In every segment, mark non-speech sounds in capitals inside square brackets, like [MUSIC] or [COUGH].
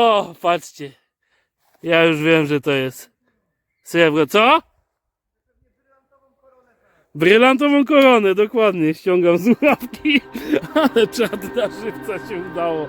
O, patrzcie. Ja już wiem, że to jest srebro. Co? Brylantową koronę, dokładnie. Ściągam słuchawki, [LAUGHS] ale czad na żywca się udało.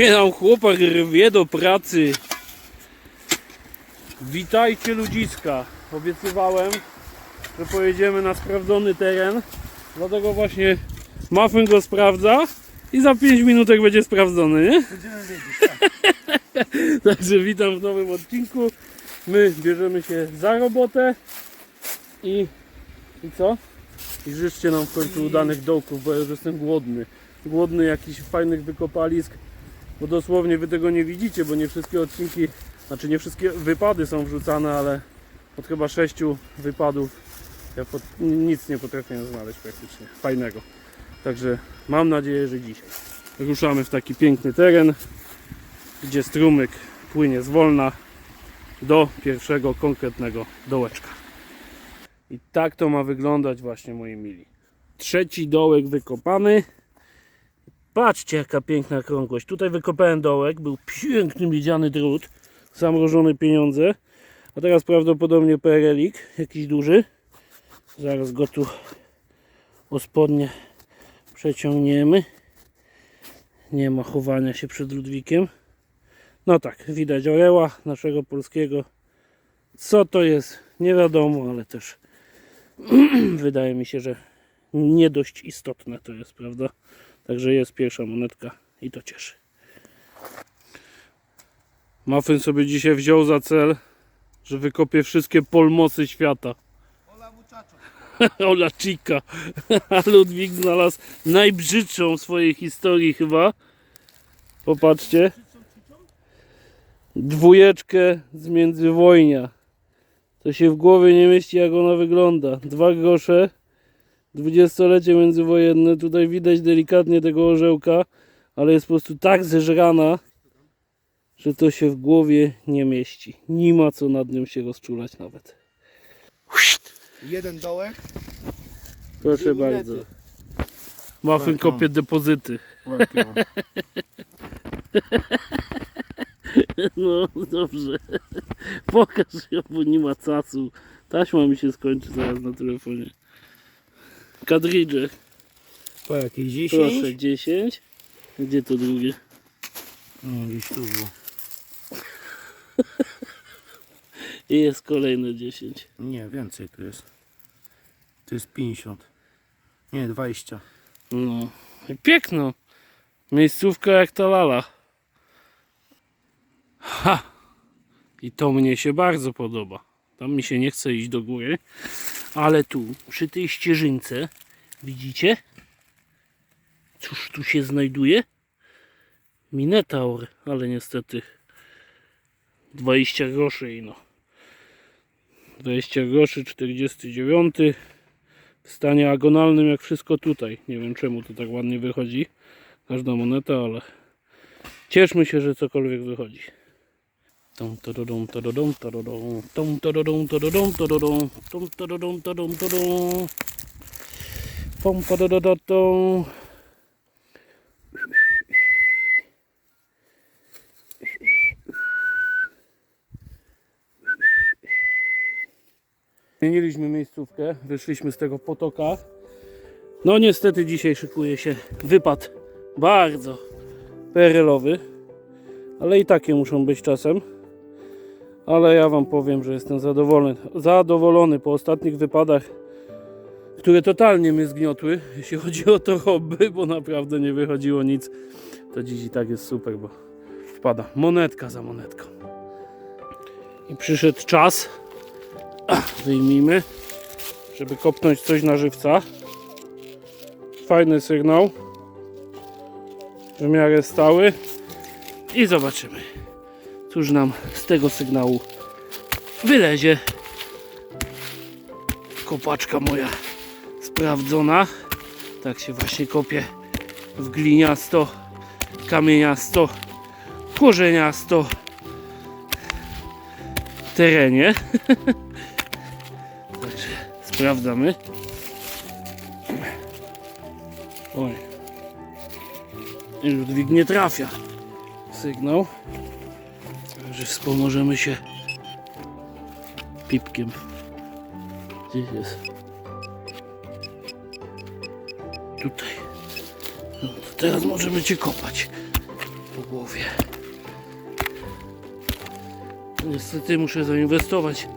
Się nam chłopak rwie do pracy. Witajcie ludziska. Obiecywałem, że pojedziemy na sprawdzony teren. Dlatego właśnie Muffin go sprawdza i za 5 minutek będzie sprawdzony, nie? Będziemy wiedzieć, [LAUGHS] tak. Także witam w nowym odcinku. My bierzemy się za robotę i, i co? I życzcie nam w końcu udanych dołków, bo ja już jestem głodny. Głodny jakichś fajnych wykopalisk, bo dosłownie wy tego nie widzicie, bo nie wszystkie odcinki, znaczy nie wszystkie wypady są wrzucane, ale od chyba sześciu wypadów ja pod, nic nie potrafię znaleźć praktycznie fajnego. Także mam nadzieję, że dzisiaj ruszamy w taki piękny teren, gdzie strumyk płynie zwolna do pierwszego konkretnego dołeczka. I tak to ma wyglądać właśnie moi mili. Trzeci dołek wykopany. Patrzcie jaka piękna okrągłość. Tutaj wykopałem dołek, był piękny miedziany drut, zamrożone pieniądze. A teraz prawdopodobnie PRL-ik, jakiś duży. Zaraz go tu o spodnie przeciągniemy. Nie ma chowania się przed Ludwikiem. No tak, widać oręła naszego polskiego. Co to jest? Nie wiadomo, ale też [CLEARS THROAT] wydaje mi się, że nie dość istotne to jest, prawda? Także jest pierwsza monetka i to cieszy. Muffin sobie dzisiaj wziął za cel, że wykopie wszystkie polmosy świata. Ola muchacho. [LAUGHS] Ola Chica. [LAUGHS] A Ludwik znalazł najbrzydszą w swojej historii chyba. Popatrzcie. Dwójeczkę z międzywojnia. To się w głowie nie mieści jak ona wygląda. Dwa grosze. Dwudziestolecie międzywojenne. Tutaj widać delikatnie tego orzełka, ale jest po prostu tak zeżrana, że to się w głowie nie mieści. Nie ma co nad nią się rozczulać nawet. Jeden dołek. Proszę bardzo. monety. Muffin Welcome. kopie depozyty. [LAUGHS] No dobrze. Pokaż ją, bo nie ma casu. Taśma mi się skończy zaraz na telefonie. Kadridże. Po jakieś 10? Proszę, 10. Gdzie to drugie? No gdzieś tu było. I jest kolejne 10. Nie, więcej tu jest. Tu jest 50. Nie, 20. No. I piękno. Miejscówka jak ta lala. Ha! I to mnie się bardzo podoba. Tam mi się nie chce iść do góry. Ale tu, przy tej ścieżynce, widzicie? Cóż tu się znajduje? Minetaur, ale niestety 20 groszy i no. 20 groszy, 49 w stanie agonalnym jak wszystko tutaj. Nie wiem czemu to tak ładnie wychodzi. Każda moneta, ale cieszmy się, że cokolwiek wychodzi. Tom, tododom, tododom, tododom, tom, tododom, tododom, tododom, tom, tododom, tododom, tododom. Pom, podododotą. Zmieniliśmy miejscówkę, wyszliśmy z tego potoka. No niestety dzisiaj szykuje się wypad bardzo perelowy, ale i takie muszą być czasem. Ale ja Wam powiem, że jestem zadowolony, zadowolony po ostatnich wypadach, które totalnie mnie zgniotły, jeśli chodzi o to hobby, bo naprawdę nie wychodziło nic. To dziś i tak jest super, bo wpada monetka za monetką. I przyszedł czas, [CLEARS THROAT] wyjmijmy, żeby kopnąć coś na żywca. Fajny sygnał. W miarę stały. I zobaczymy, cóż nam z tego sygnału wylezie. Kopaczka moja sprawdzona. Tak się właśnie kopie w gliniasto, kamieniasto, korzeniasto terenie. [LAUGHS] Także sprawdzamy. Oj. Ludwik nie trafia. Sygnał. Także wspomożemy się pipkiem. Gdzieś jest. Tutaj. No teraz możemy cię kopać po głowie. Niestety muszę zainwestować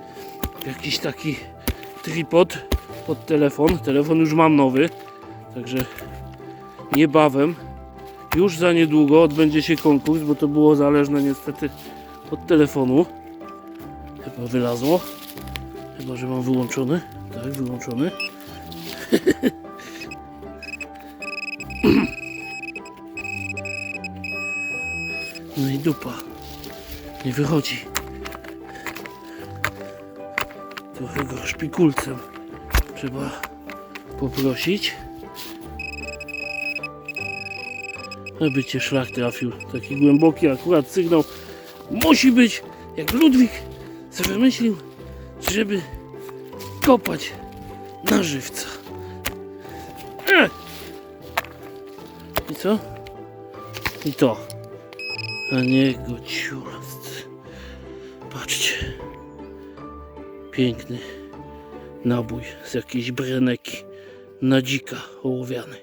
w jakiś taki tripod pod telefon. Telefon już mam nowy, także niebawem, już za niedługo odbędzie się konkurs, bo to było zależne niestety od telefonu. Chyba wylazło. Chyba, że mam wyłączony. Tak, wyłączony. [LAUGHS] No i dupa. Nie wychodzi. Trochę go szpikulcem trzeba poprosić. Aby cię szlak trafił. Taki głęboki akurat sygnał musi być, jak Ludwik sobie wymyślił, żeby kopać na żywca. E! I co? I to. A niego ciulast. Patrzcie. Piękny nabój z jakiejś breneki na dzika ołowiany.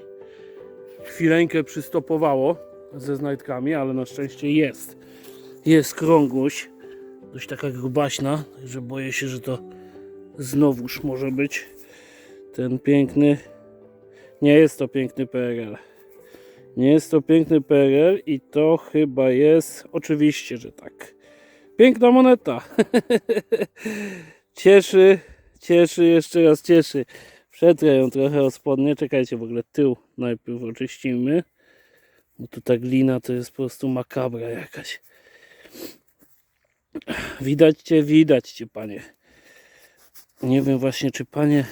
Chwileńkę przystopowało ze znajdkami, ale na szczęście jest. Jest krągłość. Dość taka grubaśna, także boję się, że to znowuż może być ten piękny. Nie jest to piękny PRL. Nie jest to piękny PRL i to chyba jest. Oczywiście, że tak. Piękna moneta. [LAUGHS] cieszy, cieszy, jeszcze raz cieszy. Przetrę ją trochę o spodnie. Czekajcie, w ogóle tył najpierw oczyścimy. Bo tu ta glina to jest po prostu makabra jakaś. Widać cię, widać cię, panie. Nie wiem właśnie, czy panie.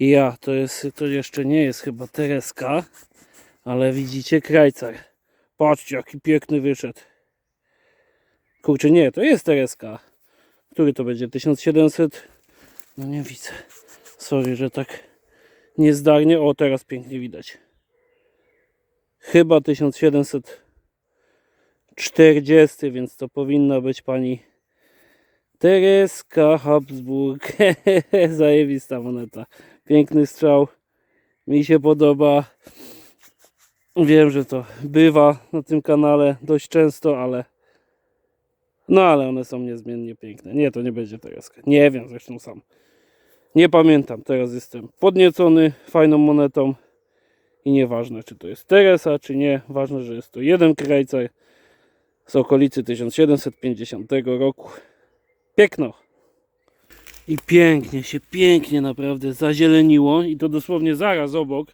Ja, to jest, to jeszcze nie jest chyba Tereska, ale widzicie krajcar. Patrzcie, jaki piękny wyszedł. Kurczę, nie, to jest Tereska. Który to będzie? 1700? No nie widzę. Sorry, że tak niezdarnie. O, teraz pięknie widać. Chyba 1740, więc to powinna być pani Tereska Habsburg. [LAUGHS] Zajebista moneta. Piękny strzał. Mi się podoba. Wiem, że to bywa na tym kanale dość często, ale no ale one są niezmiennie piękne. Nie, to nie będzie Tereska. Nie wiem zresztą sam. Nie pamiętam. Teraz jestem podniecony fajną monetą i nieważne czy to jest Teresa, czy nie. Ważne, że jest to jeden krajcar z okolicy 1750 roku. Piękno. I pięknie się, pięknie naprawdę zazieleniło i to dosłownie zaraz obok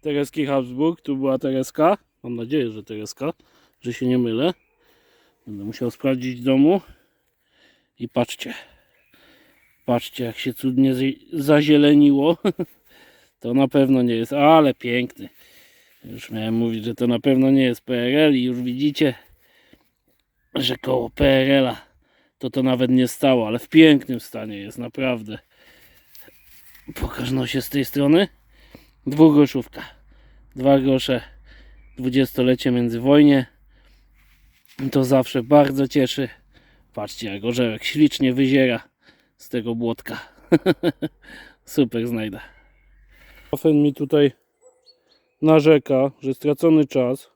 Tereski Habsburg. Tu była Tereska. Mam nadzieję, że Tereska, że się nie mylę. Będę musiał sprawdzić domu. I patrzcie. Patrzcie, jak się cudnie zazieleniło. [LAUGHS] To na pewno nie jest, ale piękny. Już miałem mówić, że to na pewno nie jest PRL i już widzicie, że koło PRL-a to to nawet nie stało, ale w pięknym stanie jest, naprawdę. Pokaż się z tej strony. Dwugroszówka. Dwa grosze. Dwudziestolecie międzywojnie. To zawsze bardzo cieszy. Patrzcie, jak orzełek ślicznie wyziera z tego błotka. [LAUGHS] Super znajda. Ofen mi tutaj narzeka, że stracony czas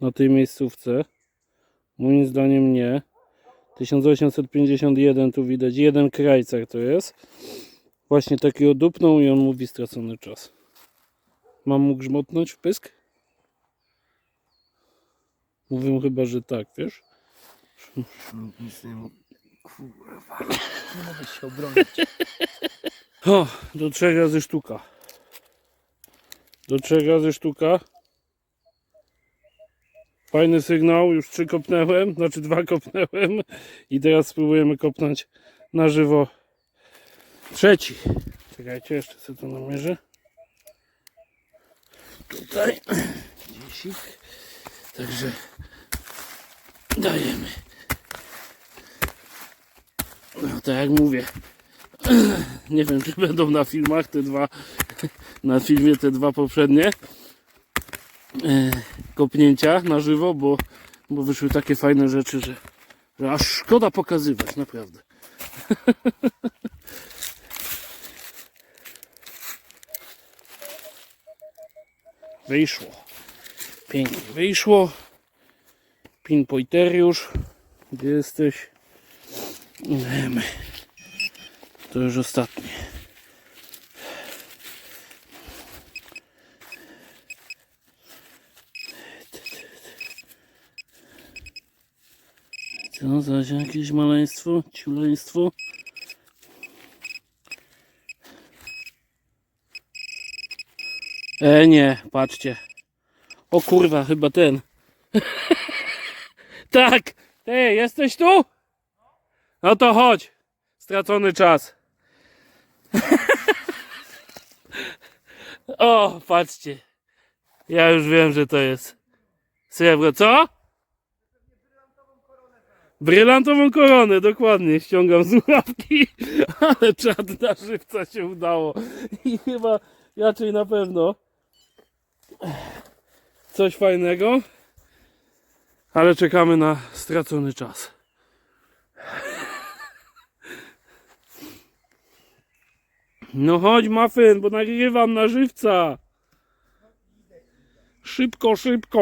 na tej miejscówce. Moim zdaniem nie. 1851 tu widać, jeden krajcar to jest. Właśnie takiego dupną i on mówi stracony czas. Mam mu grzmotnąć w pysk? Mówią chyba, że tak, wiesz? Nic nie mógł. Kurwa. Nie mogę się obronić. O, do trzech razy sztuka. Do trzech razy sztuka. Fajny sygnał, już trzy kopnęłem, znaczy dwa kopnęłem i teraz spróbujemy kopnąć na żywo trzeci. Czekajcie, jeszcze sobie to namierzę. Tutaj dziesik. Także dajemy. No tak jak mówię, [CLEARS THROAT] nie wiem czy będą na filmach te dwa, na filmie te dwa poprzednie kopnięcia na żywo, bo, bo wyszły takie fajne rzeczy, że, że aż szkoda pokazywać, naprawdę. [LAUGHS] Wyszło. Pięknie wyszło. Pinpointeriusz. Gdzie jesteś? To już ostatnie. Co za jakieś maleństwo, ciuleństwo? E nie, patrzcie. O kurwa, chyba ten. [LAUGHS] tak! Ty, jesteś tu? No to chodź. Stracony czas. [LAUGHS] o, patrzcie. Ja już wiem, że to jest srebro. Co? Brylantową koronę, dokładnie. Ściągam słuchawki, [LAUGHS] ale czad na żywca się udało. I chyba raczej na pewno coś fajnego. Ale czekamy na stracony czas. No chodź, Muffin, bo nagrywam na żywca. Szybko, szybko.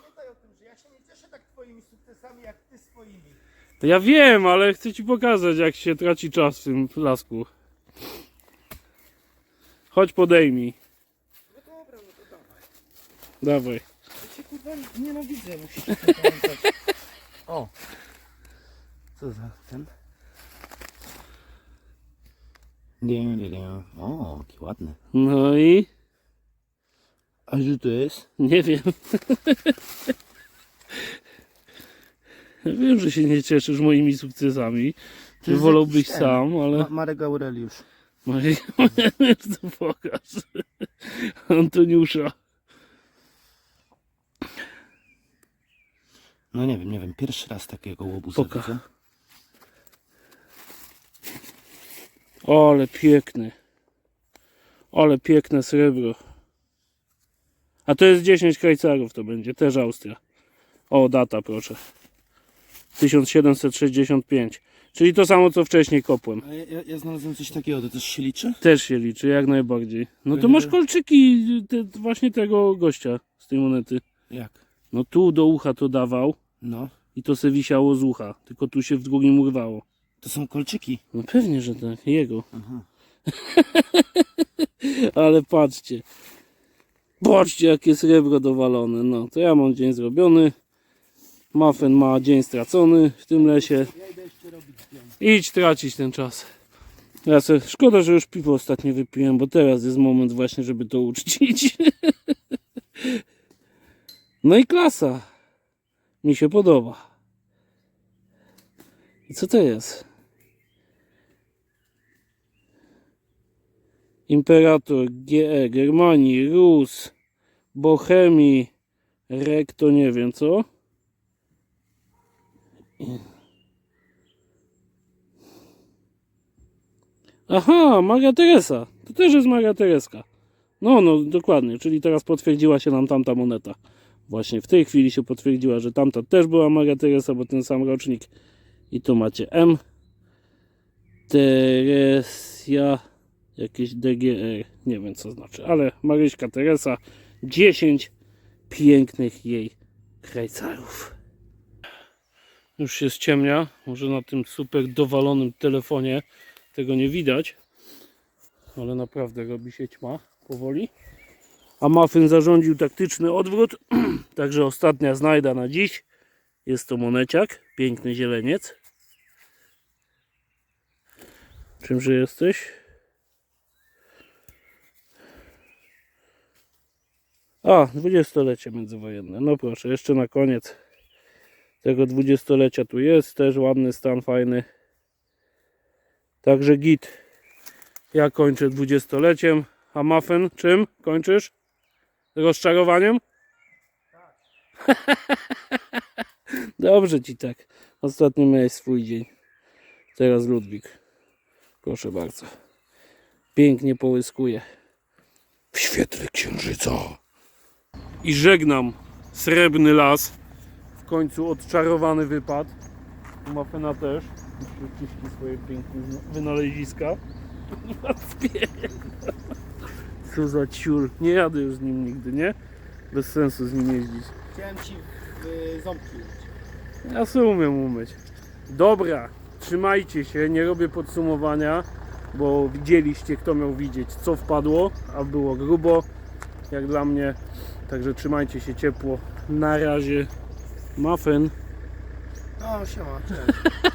Pamiętaj o tym, że ja się nie cieszę tak twoimi sukcesami, jak ty swoimi. To ja wiem, ale chcę ci pokazać, jak się traci czas w tym lasku. Chodź, podejmij. No dobra, no to dawaj. Dawaj. Ja cię kurwa nienawidzę, musisz pamiętać. O. Co za ten? Nie, nie, nie. O, jaki ładny. No i A że to jest? nie wiem. [LAUGHS] Wiem, że się nie cieszysz moimi sukcesami. Ty wolałbyś ten. sam, ale. Ma Marek Aureliusz. Marek, to pokaż. Antoniusza. No nie wiem, nie wiem. Pierwszy raz takiego łobuza Poka. widzę. Ale piękny. Ale piękne srebro. A to jest 10 krajcarów to będzie, też Austria. O, data proszę. 1765. Czyli to samo co wcześniej kopłem. A ja, ja, ja znalazłem coś takiego, to też się liczy? Też się liczy, jak najbardziej. No to masz kolczyki te, właśnie tego gościa z tej monety. Jak? No tu do ucha to dawał No. i to se wisiało z ucha. Tylko tu się w drugim urwało. To są kolczyki. No pewnie, że tak. Jego. Aha. [LAUGHS] Ale patrzcie. Patrzcie, jakie srebro dowalone. No, to ja mam dzień zrobiony. Muffin ma dzień stracony w tym lesie. Idź tracić ten czas. Ja se, szkoda, że już piwo ostatnio wypiłem, bo teraz jest moment właśnie, żeby to uczcić. [LAUGHS] No i klasa. Mi się podoba. I co to jest? Imperator GE Germanii, Rus, Bohemii, Rek to nie wiem co. Aha, Maria Teresa. To też jest Maria Tereska. No, no, dokładnie. Czyli teraz potwierdziła się nam tamta moneta. Właśnie w tej chwili się potwierdziła, że tamta też była Maria Teresa, bo ten sam rocznik. I tu macie M. Teresia. Jakieś DGR. Nie wiem co znaczy, ale Maryśka Teresa. 10 pięknych jej krajcarów. Już się ściemnia. Może na tym super dowalonym telefonie tego nie widać, ale naprawdę robi się ćma powoli. A Muffin zarządził taktyczny odwrót, [CLEARS THROAT] także ostatnia znajda na dziś. Jest to moneciak, piękny zieleniec. Czymże jesteś? A, dwudziestolecie międzywojenne. No proszę, jeszcze na koniec tego dwudziestolecia tu jest. Też ładny stan, fajny. Także git. Ja kończę dwudziestoleciem. A Muffin czym kończysz? Rozczarowaniem? [LAUGHS] Dobrze ci tak. Ostatnio miałeś swój dzień. Teraz Ludwik. Proszę bardzo. Pięknie połyskuje. W świetle księżyca. I żegnam srebrny las. W końcu odczarowany wypad. Mafena też. Przyciski swoje piękne wynaleziska. [LAUGHS] Co za ciul. Nie jadę już z nim nigdy, nie? Bez sensu z nim jeździć. Chciałem ci w ząbki umyć. Ja sobie umiem umyć. Dobra, trzymajcie się, nie robię podsumowania, bo widzieliście, kto miał widzieć, co wpadło, a było grubo, jak dla mnie. Także trzymajcie się ciepło. Na razie. Muffin. No, siema, cześć. [LAUGHS]